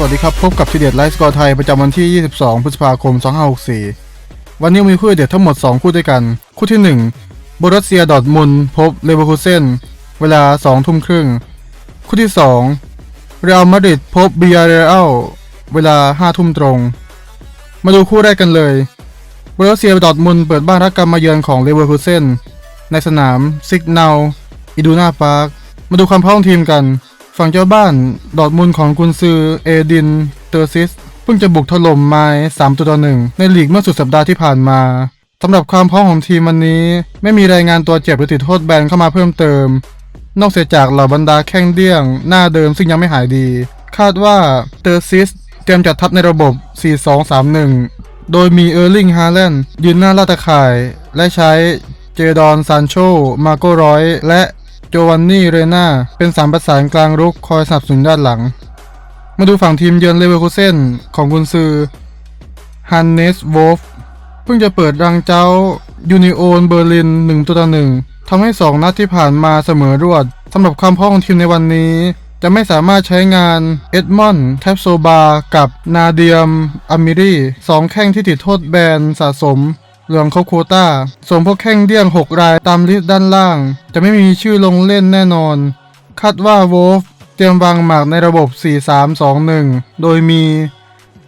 สวัสดีครับ พบกับทีเด็ดไลฟ์สกอร์ไทยประจำวันที่ 22 พฤษภาคม 2564 วันนี้มีคู่เด็ดทั้งหมด 2 คู่ด้วยกัน คู่ที่1บรัสเซียดอทมุนพบเลเวอร์คูเซนเวลา 2 ทุ่มครึ่ง คู่ที่2เรอัลมาดริดพบบียาเรอัลเวลา 5 ทุ่มตรง มาดูคู่แรกกันเลยบรัสเซียดอทมุนเปิดบ้านรับการมาเยือนของเลเวอร์คูเซนในสนามซิกเนาลอิดูนาพาร์คมาดูความพร้อมทีมกัน ฝั่งเจ้าบ้านดอร์ทมุนด์ของกุนซือเอดินเตอร์ซิสเพิ่งจะบุกถล่มไม้3ตัวต่อหนึ่งในลีกเมื่อสุดสัปดาห์ที่ผ่านมาสำหรับความพร้อมของทีมวันนี้ ไม่มีรายงานตัวเจ็บหรือติดโทษแบนเข้ามาเพิ่มเติม นอกเสียจากเหล่าบรรดาแข้งเดี้ยง หน้าเดิมซึ่งยังไม่หายดี คาดว่าเตอร์ซิสเตรียมจัดทัพในระบบ 4-2-3-1 โดยมีเออร์ลิงฮาแลนด์ยืนหน้าลาตะข่าย และใช้เจดอนซานโช มาโกรอย และ โจวันนี่ เรนาเป็นสามประสานกลางรุกคอยสนับสนุนด้านหลัง มาดูฝั่งทีมเยือนเลเวอร์คูเซนของกุนซือฮันเนสโวฟเพิ่งจะเปิดรังเจ้ายูนิโอนเบอร์ลิน1ตัวต่อหนึ่งทำให้ 2 นัดที่ผ่านมาเสมอรวดสำหรับความพร้อมของทีมในวันนี้ จะไม่สามารถใช้งานเอ็ดมอนด์แทบโซบา กับนาเดียมอามิรีสองแข้งที่ติดโทษแบนสะสม เหลืองเขาโควต้า ส่วนพวกแข้งเดี้ยง 6 รายตามลิสต์ด้านล่าง จะไม่มีชื่อลงเล่นแน่นอน คาดว่าโวฟเตรียมวางหมากในระบบ 4-3-2-1 โดยมี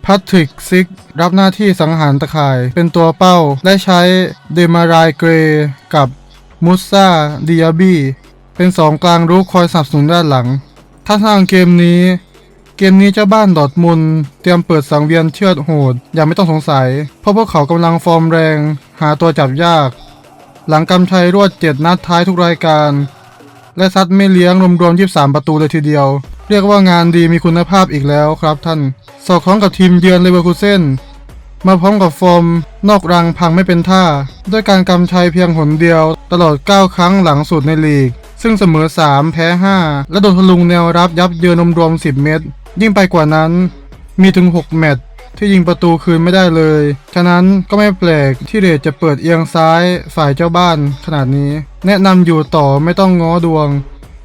แพทริกซิกรับหน้าที่สังหารตะข่าย เป็นตัวเป้าและใช้เดมารายเกรกับมุสซาดิอาบีเป็นสองกลางรุกคอยสนับสนุนด้านหลัง ถ้าทางเกมนี้ เกมนี้เจ้าบ้านดอร์ทมุนเตรียมเปิดสังเวียนเชือดโหดอย่างไม่ต้องสงสัย เพราะพวกเขากำลังฟอร์มแรง หาตัวจับยาก หลังกำชัยรวดเจ็ดนัดท้ายทุกรายการ และซัดไม่เลี้ยงรวมๆ23ประตูเลยทีเดียว เรียกว่างานดีมีคุณภาพอีกแล้วครับท่าน สอดคล้องกับทีมเยือนเลเวอร์คูเซนมาพร้อมกับฟอร์ม นอกรังพังไม่เป็นท่า ด้วยการกำชัยเพียงหนเดียว ตลอด 9 ครั้งหลังสุดในลีก ซึ่งเสมอ 3 แพ้ 5 และโดนทะลุงแนวรับยับเยินรวมๆ10 เม็ด ยิ่งไปกว่านั้นมีถึง 6 แมตช์ที่ยิงประตูคืนไม่ได้เลย ฉะนั้นก็ไม่แปลกที่เรทจะเปิดเอียงซ้ายฝ่ายเจ้าบ้านขนาดนี้ แนะนำอยู่ต่อไม่ต้องง้อดวง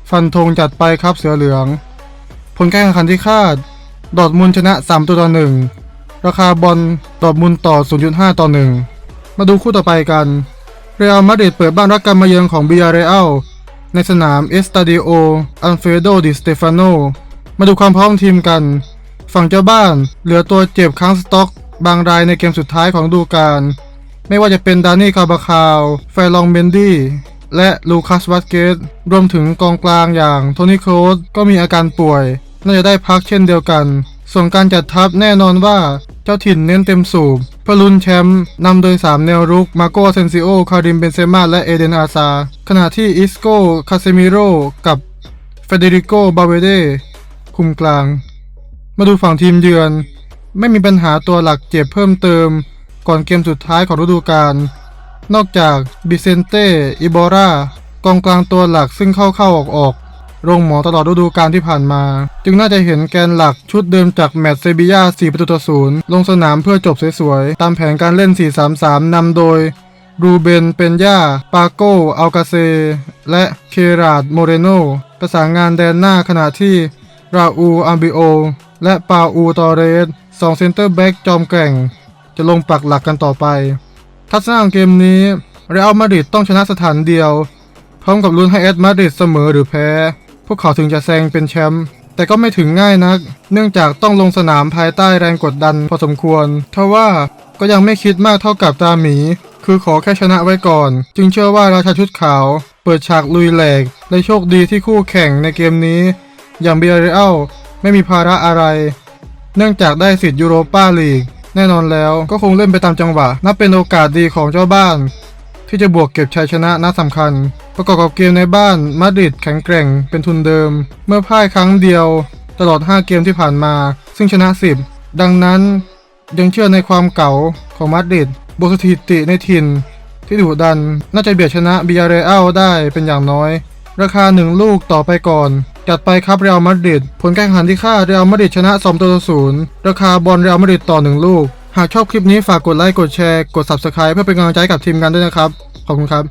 ฟันธงจัดไปครับเสือเหลือง ผลการแข่งขันที่คาด ดอร์ทมุนด์ชนะ 3 ตัวต่อ1ราคาบอลดอร์ทมุนด์ต่อ 0.5 ต่อ1มาดูคู่ต่อไปกันเรอัลมาดริดเปิดบ้านรับการมาเยือนของบียาเรอัลในสนามเอสตาดิโออัลเฟโดดิสเตฟานโน มาดูความพร้อมทีมกัน ฝั่งเจ้าบ้าน เหลือตัวเจ็บค้างสต็อก บางรายในเกมสุดท้ายของดูกาลไม่ว่าจะเป็นดานี่คาบาคาวไฟลองเบนดี้ และลูคัสวัตเกต รวมถึงกองกลางอย่างโทนี่โครสก็มีอาการป่วย น่าจะได้พักเช่นเดียวกัน ส่วนการจัดทัพแน่นอนว่าเจ้าถิ่นเน้นเต็มสูบเพื่อลุ้นแชมป์นำโดย 3 แนวรุก มาโกเซนซิโอ คาริมเบนเซม่า และเอเดนอาซา ขณะที่อิสโก คาเซมิโร กับเฟเดริโก บาเวเด คุมกลาง มาดูฝั่งทีมเยือน ไม่มีปัญหาตัวหลักเจ็บเพิ่มเติม ก่อนเกมสุดท้ายของฤดูกาลนอกจากบิเซนเต้อิโบรากองกลางตัวหลักซึ่งเข้าเข้าออกออกๆโรงหมอตลอดฤดูกาลที่ผ่านมา จึงน่าจะเห็นแกนหลักชุดเดิมจากแมตช์เซบียา4ประตูต่อศูนย์ลงสนามเพื่อจบสวยๆ ตามแผนการเล่น 4-3-3 นำโดย รูเบน เปนย่า ปาโกอัลกาเซ และเคราดโมเรโน ประสานงานแดนหน้าขณะที่ ราอู อัมบิโอ และปาอู ตอเรสสองเซนเตอร์แบ็กจอมแกร่ง จะลงปักหลักกันต่อไป ทัศนะของเกมนี้เรอัลมาดริดต้องชนะสถานเดียว พร้อมกับลุ้นให้เอสมาดริดเสมอหรือแพ้ พวกเขาถึงจะแซงเป็นแชมป์แต่ก็ไม่ถึงง่ายนัก เนื่องจากต้องลงสนามภายใต้แรงกดดันพอสมควรทว่าก็ยังไม่คิดมากเท่ากับตาหมี คือขอแค่ชนะไว้ก่อน จึงเชื่อว่าราชาชุดขาว เปิดฉากลุยแหลกและโชคดีที่คู่แข่งในเกมนี้ อย่างเบียร์เรอัลไม่มีภาระอะไร เนื่องจากได้สิทธิ์ยูโรปาลีก แน่นอนแล้วก็คงเล่นไปตามจังหวะ นับเป็นโอกาสดีของเจ้าบ้าน ที่จะบวกเก็บชัยชนะนัดสำคัญ ประกอบกับเกมในบ้านมาดริดแข็งแกร่งเป็นทุนเดิม เมื่อพ่ายครั้งเดียว ตลอด 5 เกมที่ผ่านมา ซึ่งชนะ 10 ดังนั้นยังเชื่อในความเก่าของมาดริดบวกสถิติในถิ่นที่ดุดัน น่าจะเบียดชนะบิยเรอัลได้เป็นอย่างน้อย ราคา1ลูกต่อไปก่อน จัดไปครับเรอัลมาดริดผลการแข่งขันที่ค่าเรอัลมาดริดชนะ2ต่อ0ราคาบอลเรอัลมาดริดต่อ 1 ลูก หากชอบคลิปนี้ฝากกดไลค์กดแชร์กด Subscribe เพื่อเป็นกำลังใจกับทีมงานด้วยนะครับ ขอบคุณครับ